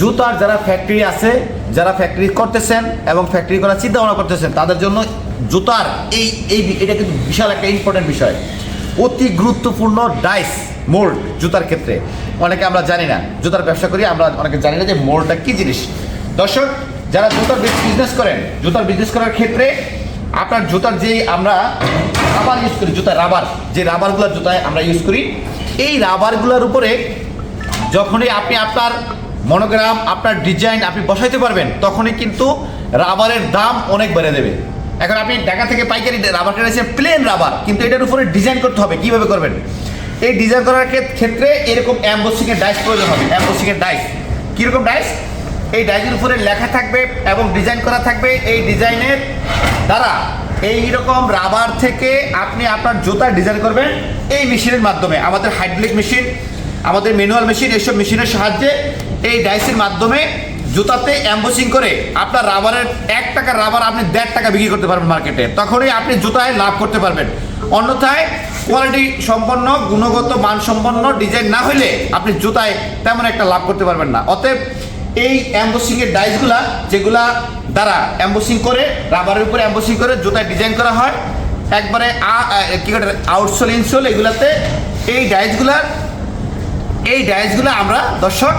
জুতার যারা ফ্যাক্টরি আছে, যারা ফ্যাক্টরি করতেছেন এবং ফ্যাক্টরি করার চিন্তা ভাবনা করতেছেন, তাদের জন্য জুতার এই এই এটা কিন্তু বিশাল একটা ইম্পর্টেন্ট বিষয়। অতি গুরুত্বপূর্ণ ডাইস মোল্ড জুতার ক্ষেত্রে। অনেকে আমরা জানি না, জুতার ব্যবসা করি, আমরা অনেকে জানি না যে মোল্ডটা কী জিনিস। দর্শক, যারা জুতার বিজনেস করেন, জুতার বিজনেস করার ক্ষেত্রে আপনার জুতার যেই আমরা রাবার ইউজ করি জুতা রাবার যে রাবারগুলোর জুতায় আমরা ইউজ করি, এই রাবারগুলোর উপরে যখনই আপনি আপনার মনোগ্রাম, আপনার ডিজাইন আপনি বসাইতে পারবেন, তখনই কিন্তু রাবারের দাম অনেক বেড়ে দেবে। এখন আপনি ঢাকা থেকে পাইকারি রাবার কিনেছেন প্লেন রাবার, কিন্তু এটার উপরে ডিজাইন করতে হবে, কীভাবে করবেন? এই ডিজাইন করার ক্ষেত্রে এরকম অ্যাম্বোসিংয়ের ডাইস প্রয়োজন হবে অ্যাম্বোসিংয়ের ডাইস কীরকম ডাইস এই ডাইসের উপরে লেখা থাকবে এবং ডিজাইন করা থাকবে এই ডিজাইনের দ্বারা। এই রকম রাবার থেকে আপনি আপনার জুতা ডিজাইন করবেন এই মেশিনের মাধ্যমে। আমাদের হাইড্রোলিক মেশিন আমাদের ম্যানুয়াল মেশিন এইসব মেশিনের সাহায্যে এই ডাইসের মাধ্যমে জুতাতে অ্যাম্বোসিং করে আপনার রাবারের এক টাকা রাবার আপনি দেড় টাকা বিক্রি করতে পারবেন মার্কেটে তখনই আপনি জুতায় লাভ করতে পারবেন। অন্যথায় কোয়ালিটি সম্পন্ন, গুণগত, মানসম্পন্ন ডিজাইন না হলে আপনি জুতায় তেমন একটা লাভ করতে পারবেন না। অতএব এই অ্যাম্বোসিং এর ডাইসগুলা যেগুলা দ্বারা অ্যাম্বোসিং করে, রাবারের উপরে অ্যাম্বোসিং করে জুতায় ডিজাইন করা হয়, একবারে করে আউটসোল ইনসোল এগুলাতে এই ডাইসগুলার এই ডাইসগুলো আমরা দর্শক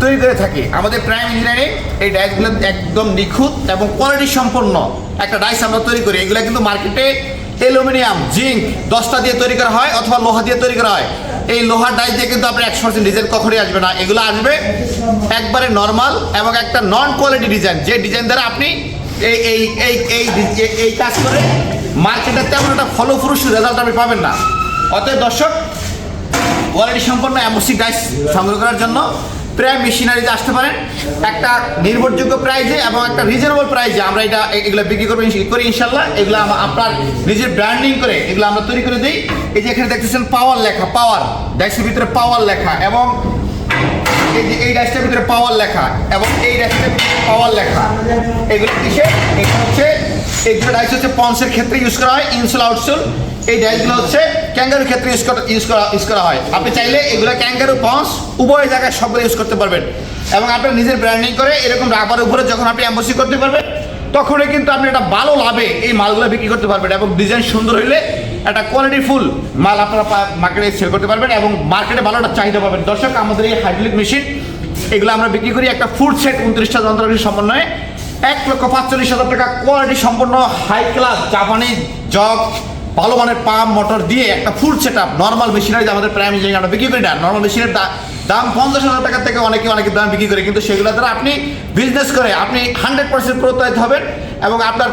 তৈরি করে থাকি। আমাদের প্রাইম ইঞ্জিনিয়ারিং এই ডাইসগুলো একদম নিখুঁত এবং কোয়ালিটি সম্পন্ন একটা ডাইস আমরা তৈরি করি। এগুলো কিন্তু মার্কেটে অ্যালুমিনিয়াম, জিঙ্ক দশটা দিয়ে তৈরি করা হয় অথবা লোহা দিয়ে তৈরি করা হয়। এই লোহার ডাইস দিয়ে কিন্তু আপনার একশো পার্সেন্ট ডিজাইন কখনই আসবে না। এগুলো আসবে একবারে নর্মাল এবং একটা নন কোয়ালিটি ডিজাইন যে ডিজাইন দ্বারা আপনি এই এই এই এই, এই- কাজ করে মার্কেটে তেমন একটা ফলপ্রসূ রেজাল্ট আপনি পাবেন না। অতএব দর্শক কোয়ালিটি সম্পন্ন অ্যামোসিক ডাইস সংগ্রহ করার জন্য প্রায় মেশিনারিতে আসতে পারেন। একটা নির্ভরযোগ্য প্রাইজে এবং একটা রিজনেবল প্রাইজে আমরা এটা এগুলো বিক্রি করব করি ইনশাল্লাহ। এগুলো আপনার নিজের ব্র্যান্ডিং করে এগুলো আমরা তৈরি করে দিই। এই যে এখানে দেখতেছেন পাওয়ার লেখা পাওয়ার ডাইসের ভিতরে পাওয়ার লেখা এবং এই যে এই ডাইসটার ভিতরে পাওয়ার লেখা এবং এই ডাইসটার ভিতরে পাওয়ার লেখা। এগুলো কিসে? এগুলো হচ্ছে এইগুলো ডাইস হচ্ছে পন্সের ক্ষেত্রে ইউজ করা হয় ইনসুল আউটসুল এই ডাইসগুলো হচ্ছে ক্যাঙ্গারুর ক্ষেত্রে ইউজ করা ইউজ করা ইউজ করা হয়। আপনি চাইলে এগুলো ক্যাঙ্গারু পন্স উভয় জায়গায় সবগুলো ইউজ করতে পারবেন। এবং আপনার নিজের ব্র্যান্ডিং করে এরকম রাবার উপরে যখন আপনি অ্যাম্বাসি করতে পারবেন, তখনই কিন্তু আপনি একটা ভালো লাভে এই মালগুলো বিক্রি করতে পারবেন এবং ডিজাইন সুন্দর হইলে একটা কোয়ালিটি ফুল মাল আপনারা মার্কেটে সেল করতে পারবেন এবং মার্কেটে ভালো একটা চাহিদা পাবেন। দর্শক, আমাদের এই হাইড্রোলিক মেশিন এগুলো আমরা বিক্রি করি একটা ফুড সেট উনত্রিশটা যন্ত্রপাতির সমন্বয়ে। এক লক্ষ পাঁচচল্লিশ হাজার টাকা কোয়ালিটি সম্পন্ন হাই ক্লাস জাপানি জগ ভালো মানের পাম্প, মোটর দিয়ে একটা full set up normal machinery আমাদের প্রাইম ইঞ্জিনিয়ারিং আমরা বিক্রি করি। না নর্মাল মেশিনের দাম পঞ্চাশ হাজার টাকা থেকে অনেকে অনেক দাম বিক্রি করে, কিন্তু সেগুলো দ্বারা আপনি বিজনেস করে, আপনি হান্ড্রেড পার্সেন্ট প্রত্যয়িত হবেন এবং আপনার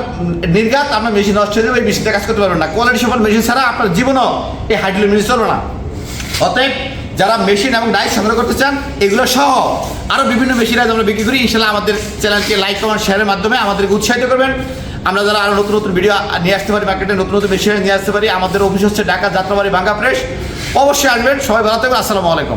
নির্গাত আপনার মেশিন নষ্ট হয়ে যাবে, এই মেশিনটা কাজ করতে পারবেন না। কোয়ালিটি সম্পন্ন মেশিন ছাড়া আপনার জীবনও এই হাইড্রোলিক মেশিন চলবে না। অতএব যারা মেশিন এবং ডাইস সংগ্রহ করতে চান, এগুলো সহ আরও বিভিন্ন মেশিন আমরা বিক্রি করি। ইনশাল্লাহ আমাদের চ্যানেলকে লাইক কমেন্ট শেয়ারের মাধ্যমে আমাদেরকে উৎসাহিত করবেন। আমরা যারা আরও নতুন নতুন ভিডিও নিয়ে আসতে পারি মার্কেটে নতুন নতুন মেশিন নিয়ে আসতে পারি, আমাদের অফিস হচ্ছে ঢাকা যাত্রাবাড়ি বাঙ্গা ফ্রেশ অবশ্যই আসবেন, সবাই ভালো থাকবেন, আসসালামু আলাইকুম।